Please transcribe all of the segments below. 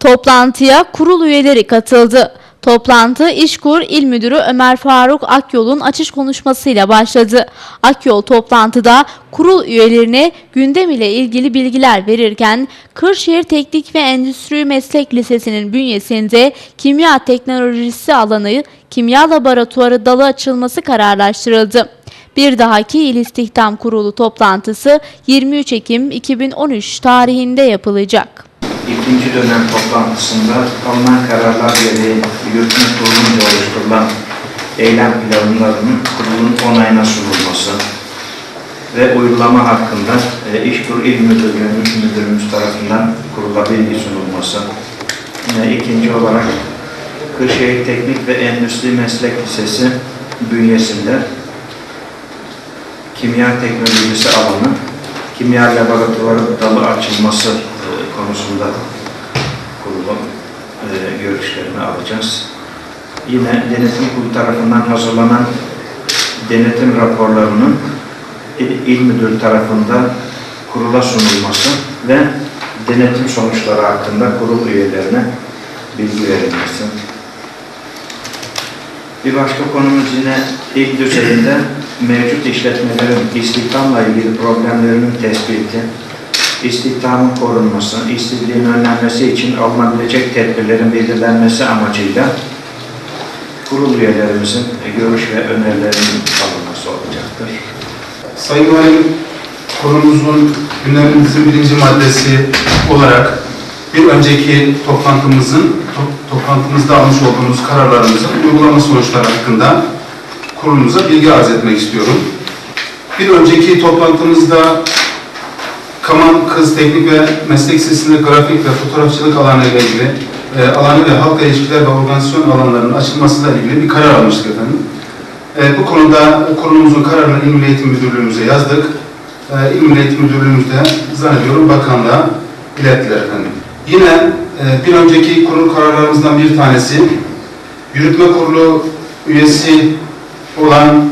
Toplantıya kurul üyeleri katıldı. Toplantı İşkur İl Müdürü Ömer Faruk Akyol'un açış konuşmasıyla başladı. Akyol toplantıda kurul üyelerine gündem ile ilgili bilgiler verirken Kırşehir Teknik ve Endüstri Meslek Lisesi'nin bünyesinde kimya teknolojisi alanı kimya laboratuvarı dalı açılması kararlaştırıldı. Bir dahaki İl İstihdam Kurulu toplantısı 23 Ekim 2013 tarihinde yapılacak. İkinci dönem toplantısında alınan kararlar gereği yürütme kurulunca oluşturulan eylem planlarının kurulun onayına sunulması ve uygulama hakkında e, İşkur İl Müdürlüğümüz, Müdürümüz tarafından kurula bilgi sunulması. Yine ikinci olarak Kırşehir Teknik ve Endüstri Meslek Lisesi bünyesinde kimya teknolojisi alanı, kimya laboratuvarı dalı açılması e, konusunda kurulun e, görüşlerini alacağız. Yine denetim kurulu tarafından hazırlanan denetim raporlarının il, il müdür tarafından kurula sunulması ve denetim sonuçları hakkında kurul üyelerine bilgi verilmesi. Bir başka konumuz yine ilk düzeyinde mevcut işletmelerin istihdamla ilgili problemlerinin tespiti, istihdamın korunması, işsizliğin önlenmesi için alınabilecek tedbirlerin belirlenmesi amacıyla kurul üyelerimizin görüş ve önerilerinin alınması olacaktır. Sayın Valim, konumuzun gündemimizin birinci maddesi olarak bir önceki toplantımızın, to- toplantımızda almış olduğumuz kararlarımızın uygulama sonuçları hakkında kurulumuza bilgi arz etmek istiyorum. Bir önceki toplantımızda Kaman Kız Teknik ve Meslek Lisesi'nde grafik ve fotoğrafçılık alanı ile ilgili e, alanı ve halkla ilişkiler ve organizasyon alanlarının açılmasıyla ilgili bir karar almıştık efendim. E, bu konuda kurulumuzun kararını İl Eğitim Müdürlüğümüze yazdık. E, İl Milli Eğitim Müdürlüğümüz de zannediyorum bakanlığa ilettiler efendim. Yine e, bir önceki kurul kararlarımızdan bir tanesi yürütme kurulu üyesi olan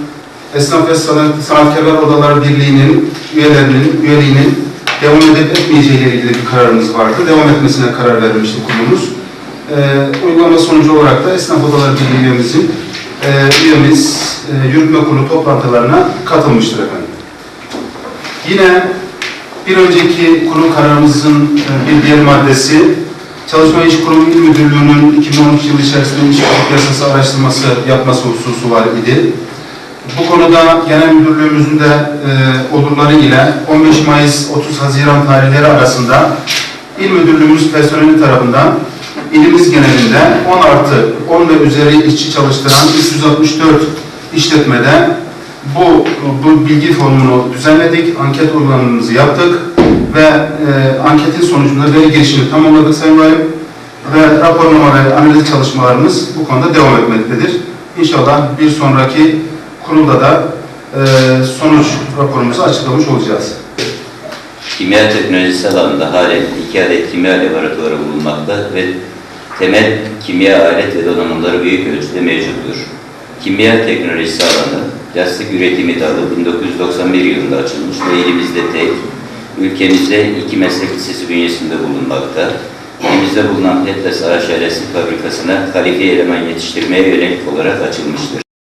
Esnaf ve Sanat- Sanatkarlar Odaları Birliği'nin üyelerinin üyeliğinin devam edip etmeyeceği ile ilgili bir kararımız vardı. Devam etmesine karar vermişti kurulumuz. E, uygulama sonucu olarak da Esnaf Odaları Birliği üyemizin e, üyemiz e, yürütme kurulu toplantılarına katılmıştır efendim. Yine bir önceki kurul kararımızın e, bir diğer maddesi Çalışma İş Kurumu İl Müdürlüğü'nün 2013 yılı içerisinde iş hukuk yasası araştırması yapması hususu var idi. Bu konuda Genel Müdürlüğümüzün de e, olurları ile 15 Mayıs 30 Haziran tarihleri arasında İl Müdürlüğümüz personeli tarafından ilimiz genelinde 10 artı 10 ve üzeri işçi çalıştıran 364 işletmede bu, bu bilgi formunu düzenledik, anket uygulamamızı yaptık ve e, anketin sonucunda veri girişini tamamladık Sayın Valim ve raporlama ve analiz çalışmalarımız bu konuda devam etmektedir. İnşallah bir sonraki kurulda da e, sonuç raporumuzu açıklamış olacağız. Kimya teknolojisi alanında halen iki adet kimya laboratuvarı bulunmakta ve temel kimya alet ve donanımları büyük ölçüde mevcuttur. Kimya teknolojisi alanı plastik üretimi dalı 1991 yılında açılmış ve elimizde tek, ülkemizde iki meslek lisesi bünyesinde bulunmakta. Elimizde bulunan Petlas AŞ fabrikasına kalifiye eleman yetiştirmeye yönelik olarak açılmıştır.